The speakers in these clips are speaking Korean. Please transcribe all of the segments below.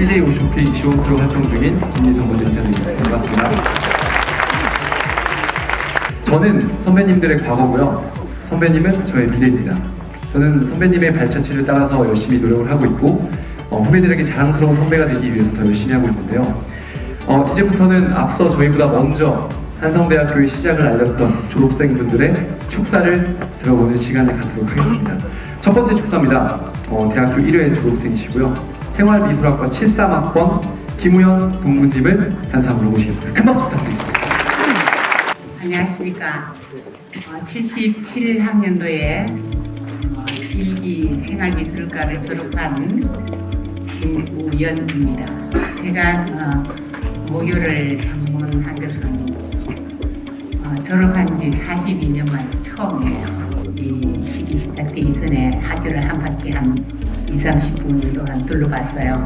CJ 오쇼피 시온스트로 활동 중인 김민성 먼저 인사드리겠습니다. 반갑습니다. 저는 선배님들의 과거고요. 선배님은 저의 미래입니다. 저는 선배님의 발자취를 따라서 열심히 노력을 하고 있고 어, 후배들에게 자랑스러운 선배가 되기 위해서 더 열심히 하고 있는데요. 어, 이제부터는 앞서 저희보다 먼저 한성대학교의 시작을 알렸던 졸업생분들의 축사를 들어보는 시간을 갖도록 하겠습니다. 첫 번째 축사입니다. 어, 대학교 1회 졸업생이시고요. 생활미술학과 73학번 김우현 동문님을 단상으로 모시겠습니다. 큰 박수 부탁드리겠습니다. 안녕하십니까. 어, 77학년도에 일기 생활미술과를 졸업한 김우연입니다. 제가 어, 모교를 방문한 것은 어, 졸업한 지 42년 만에 처음이에요. 이 시기 시작되기 전에 학교를 한 바퀴 한 2, 30분 동안 둘러봤어요.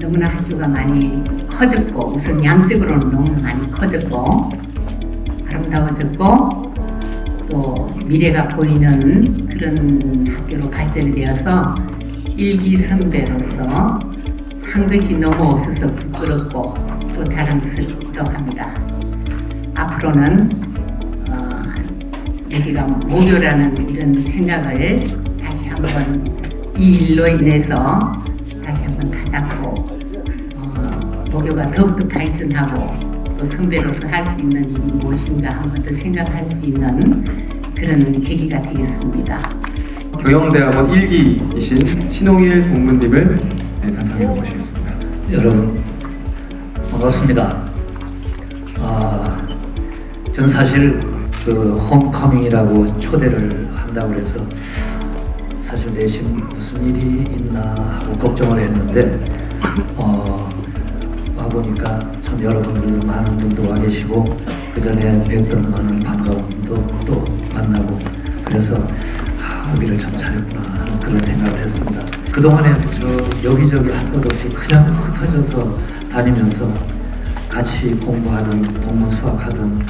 너무나 학교가 많이 커졌고 우선 양적으로는 너무 많이 커졌고 아름다워졌고 또 미래가 보이는 그런 학교로 발전이 되어서 일기 선배로서 한 것이 너무 없어서 부끄럽고 또 자랑스럽기도 합니다. 앞으로는 어, 여기가 모교라는 이런 생각을 다시 한번 이 일로 인해서 다시 한번 다잡고 어, 모교가 더욱더 발전하고 또 선배로서 할 수 있는 일이 무엇인가 한번 더 생각할 수 있는 그런 계기가 되겠습니다. 경영대학원 1기이신 신홍일 동문님을 네, 단상으로 모시겠습니다. 여러분 반갑습니다. 아, 전 사실 그 홈커밍이라고 초대를 한다고 그래서 사실 내심 무슨 일이 있나 하고 걱정을 했는데 어, 와 보니까 참 여러분들도 많은 분도 와 계시고 그 전에 뵀던 많은 반가운 분도 또 만나고 그래서 아, 오기를 참 잘했구나 하는 그런 생각을 했습니다. 그동안에 저 여기저기 할것 없이 그냥 흩어져서 다니면서 같이 공부하던 동문 수학하던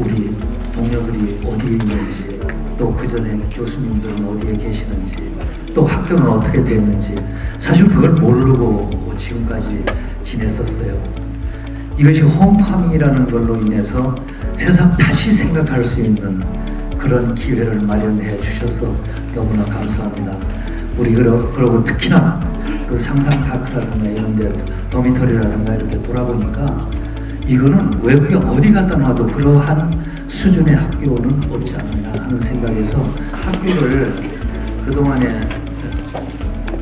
우리 동료들이 어디에 있는지 또 그 전에 교수님들은 어디에 계시는지 또 학교는 어떻게 됐는지 사실 그걸 모르고 지금까지 지냈었어요. 이것이 홈커밍이라는 걸로 인해서 세상 다시 생각할 수 있는 그런 기회를 마련해 주셔서 너무나 감사합니다. 우리 그러, 그러고 특히나 그 상상 파크라든가 이런 데 도미토리라든가 이렇게 돌아보니까 이거는 외국에 어디 갔다 놔도 그러한 수준의 학교는 없지 않느냐 하는 생각에서 학교를 그동안에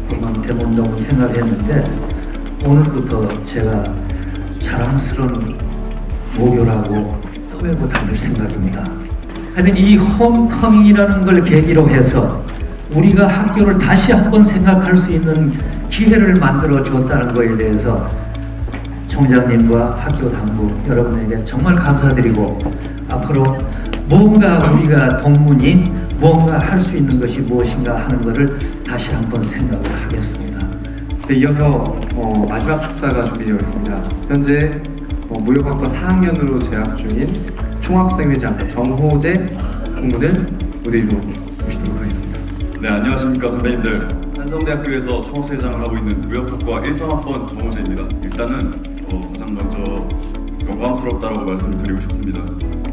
그만 대문동을 생각했는데 오늘부터 제가 자랑스러운 모교라고 떠외고 다닐 생각입니다. 하여튼 이 홈커밍이라는 걸 계기로 해서 우리가 학교를 다시 한번 생각할 수 있는 기회를 만들어 주었다는 것에 대해서 총장님과 학교 당국 여러분에게 정말 감사드리고 앞으로 무언가 우리가 동문이 무언가 할 수 있는 것이 무엇인가 하는 것을 다시 한번 생각을 하겠습니다. 네, 이어서 어, 마지막 축사가 준비되어 있습니다. 현재 어, 무역학과 4학년으로 재학 중인 총학생회장 정호재 공문을 무대 위로 모시도록 하겠습니다. 네 안녕하십니까 선배님들 한성대학교에서 총학생회장을 하고 있는 무역학과 13학번 정호재입니다 일단은 어, 가장 먼저 영광스럽다라고 말씀을 드리고 싶습니다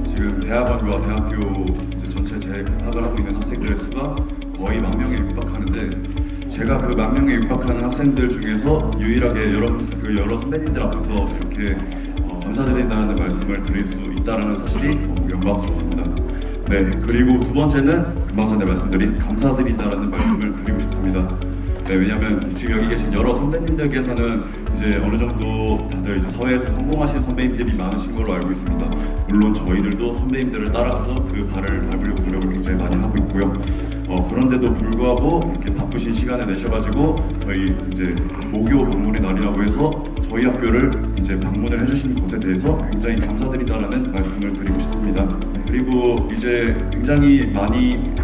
지금 대학원과 대학교 전체 재학을 하고 있는 학생들의 수가 거의 만 명에 육박하는데 제가 그 만 명에 육박하는 학생들 중에서 유일하게 여러 그 여러 선배님들 앞에서 이렇게 어, 감사드린다는 말씀을 드릴 수 있다는 사실이 영광스럽습니다. 네, 그리고 두 번째는 금방 전에 말씀드린 감사드리다라는 말씀을 드리고 싶습니다. 네, 왜냐하면 지금 여기 계신 여러 선배님들께서는 이제 어느 정도 다들 이제 사회에서 성공하신 선배님들이 많으신 걸로 알고 있습니다. 물론 저희들도 선배님들을 따라서 그 발을 밟으려고 노력을 굉장히 많이 하고 있고요. 어, 그런데도 불구하고 이렇게 바쁘신 시간을 내셔가지고 저희 이제 모교 방문의 날이라고 해서 저희 학교를 이제 방문을 해주신 것에 대해서 굉장히 감사드리다라는 말씀을 드리고 싶습니다. 그리고 이제 굉장히 많이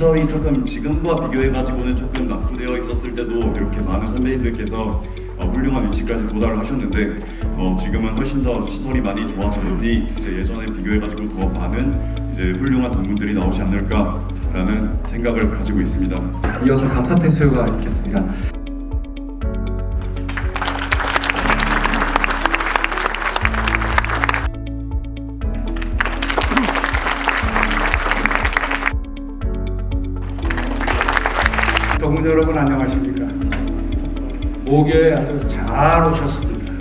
시설이 조금 지금과 비교해가지고는 조금 낙후되어 있었을 때도 이렇게 많은 선배님들께서 어, 훌륭한 위치까지 도달을 하셨는데 어, 지금은 훨씬 더 시설이 많이 좋아졌으니 이제 예전에 비교해가지고 더 많은 이제 훌륭한 동문들이 나오지 않을까라는 생각을 가지고 있습니다. 이어서 감사 패스가 있겠습니다. 여러분 안녕하십니까? 모교에 아주 잘 오셨습니다.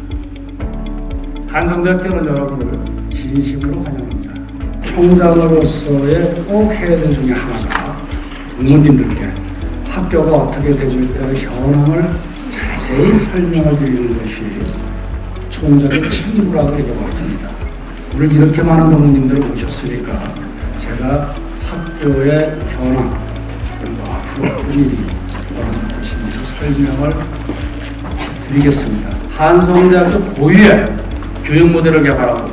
한성대학교는 여러분을 진심으로 환영합니다. 총장으로서의 꼭 해야 될 중에 하나가 부모님들께 학교가 어떻게 되고 있다는 현황을 자세히 설명을 드리는 것이 총장의 책임이라고 여겨봤습니다. 오늘 이렇게 많은 부모님들을 모셨으니까 제가 학교의 현황 그리고 앞으로 어떤 일이 설명을 드리겠습니다. 한성대학교 고유의 교육 모델을 개발하고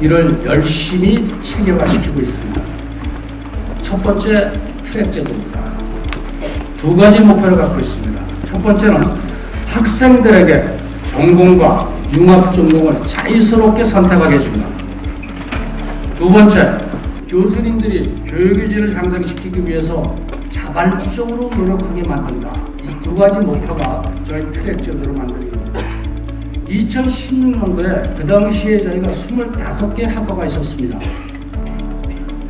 이를 열심히 체계화시키고 있습니다. 첫 번째 트랙 제도입니다. 두 가지 목표를 갖고 있습니다. 첫 번째는 학생들에게 전공과 융합 전공을 자유스럽게 선택하게 해줍니다. 두 번째, 교수님들이 교육의 질을 향상시키기 위해서 자발적으로 노력하게 만든다. 이두 가지 목표가 저희 트랙 제도를 만드는 겁니다. 2016년도에 그 당시에 저희가 25개 학과가 있었습니다.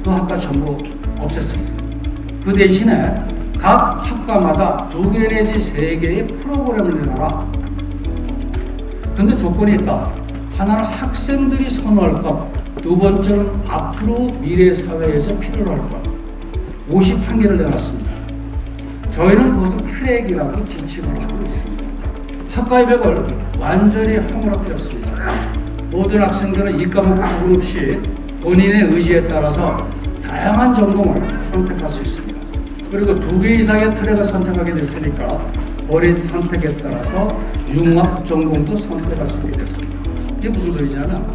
그 학과 전부 없앴습니다. 그 대신에 각 학과마다 두 개 내지 세 개의 프로그램을 내놔라. 근데 조건이 있다. 하나는 학생들이 선호할 것, 두 번째는 앞으로 미래 사회에서 필요로 할 것. 51개를 내놨습니다. 저희는 그것을 트랙이라고 지칭을 하고 있습니다. 학과의 벽을 완전히 허물어뜨렸습니다. 모든 학생들은 이 과목 구분 없이 본인의 의지에 따라서 다양한 전공을 선택할 수 있습니다. 그리고 두 개 이상의 트랙을 선택하게 됐으니까 본인 선택에 따라서 융합 전공도 선택할 수 있게 됐습니다. 이게 무슨 소리냐면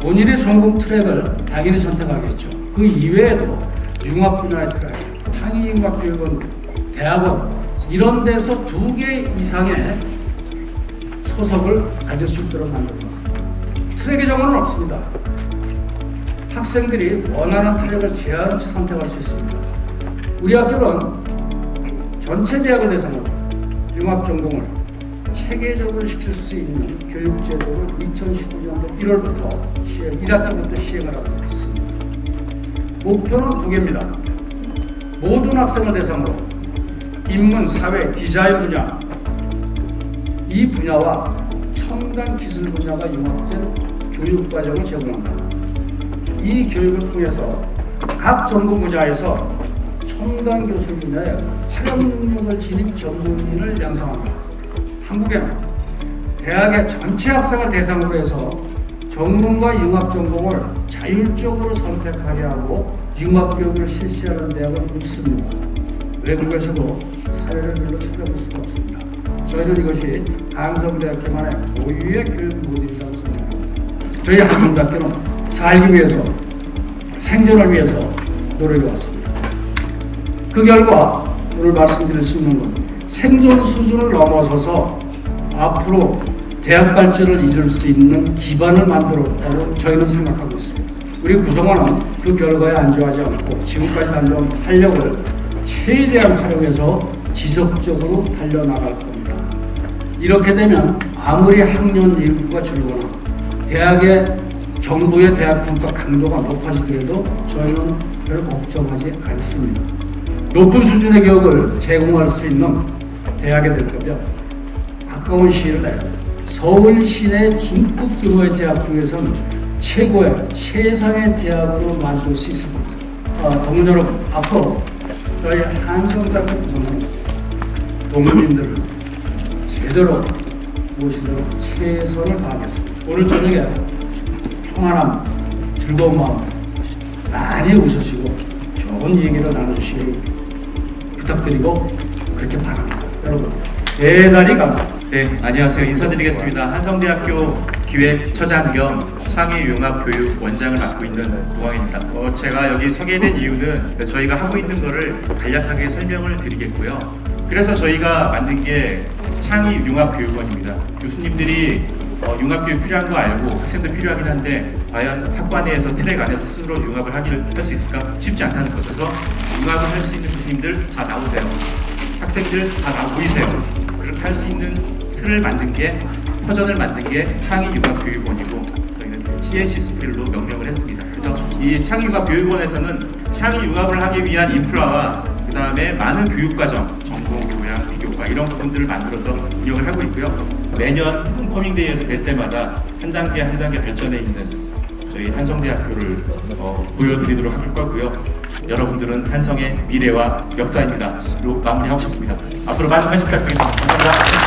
본인의 전공 트랙을 당연히 선택하겠죠. 그 이외에도 융합 분야의 트랙, 창의융합 교육원, 대학원 이런 데서 두 개 이상의 소속을 가질 수 있도록 만들어놨습니다. 트랙의 정원은 없습니다. 학생들이 원하는 트랙을 제한 없이 선택할 수 있습니다. 우리 학교는 전체 대학을 대상으로 융합 전공을 체계적으로 시킬 수 있는 교육 제도를 2019년도 1월부터 시행, 1학기부터 시행을 하고 있습니다. 목표는 두 개입니다. 모든 학생을 대상으로 인문, 사회, 디자인 분야 이 분야와 첨단 기술 분야가 융합된 교육 과정을 제공한다. 이 교육을 통해서 각 전공 분야에서 첨단 교수 분야에 활용 능력을 지닌 전문인을 양성한다. 한국에는 대학의 전체 학생을 대상으로 해서 전문과 융합 전공을 자율적으로 선택하게 하고 융합 교육을 실시하는 대학은 없습니다. 외국에서도 사례를 별로 찾아볼 수가 없습니다. 저희는 이것이 한성대학교만의 고유의 교육 모델이라고 생각합니다. 저희 한성대학교는 살기 위해서 생존을 위해서 노력해 왔습니다. 그 결과 오늘 말씀드릴 수 있는 건 생존 수준을 넘어서서 앞으로 대학 발전을 이룰 수 있는 기반을 만들었다고 저희는 생각하고 있습니다. 우리 구성원은 그 결과에 안주하지 않고 지금까지 달려온 탄력을 최대한 활용해서 지속적으로 달려나갈 겁니다. 이렇게 되면 아무리 학년 인구가 줄거나 대학의 정부의 대학 분과 강도가 높아지더라도 저희는 별 걱정하지 않습니다. 높은 수준의 교육을 제공할 수 있는 대학이 될 거며 가까운 시일 내에 서울 시내 중급 규모의 대학 중에서는 최고의 최상의 대학으로 만들 수 있을 겁니다. 어, 동문 여러분 앞으로 저희 한성대학교 구성원 동문님들을 제대로 모시도록 최선을 다하겠습니다. 오늘 저녁에 평안함, 즐거운 마음 많이 웃으시고 좋은 얘기를 나눠주시길 부탁드리고 그렇게 바랍니다. 여러분 대단히 감사합니다. 네, 안녕하세요. 인사드리겠습니다. 한성대학교 기획처장 겸 창의융합교육 원장을 맡고 있는 노광입니다. 어, 제가 여기 서게 된 이유는 저희가 하고 있는 거를 간략하게 설명을 드리겠고요. 그래서 저희가 만든 게 창의융합교육원입니다. 교수님들이 어, 융합교육 필요한 거 알고 학생들 필요하긴 한데 과연 학과 내에서 트랙 안에서 스스로 융합을 하기를 할 수 있을까? 쉽지 않다는 것. 그래서 융합을 할 수 있는 교수님들 다 나오세요. 학생들 다 나와 보이세요. 그렇게 할 수 있는 틀을 만든 게 터전을 만든 게 창의융합교육원이고 저희는 CNC 스프릴로 명명을 했습니다. 그래서 이 창의융합교육원에서는 창의융합을 하기 위한 인프라와 그 그다음에 많은 교육과정, 전공, 교양, 비교과 이런 부분들을 만들어서 운영을 하고 있고요. 매년 홈커밍데이에서 뵐 때마다 한 단계 한 단계 발전해 있는 저희 한성대학교를 어, 보여드리도록 할 거고요. 여러분들은 한성의 미래와 역사입니다. 로 마무리하고 싶습니다. 앞으로 많은 관심 부탁드리겠습니다. 감사합니다.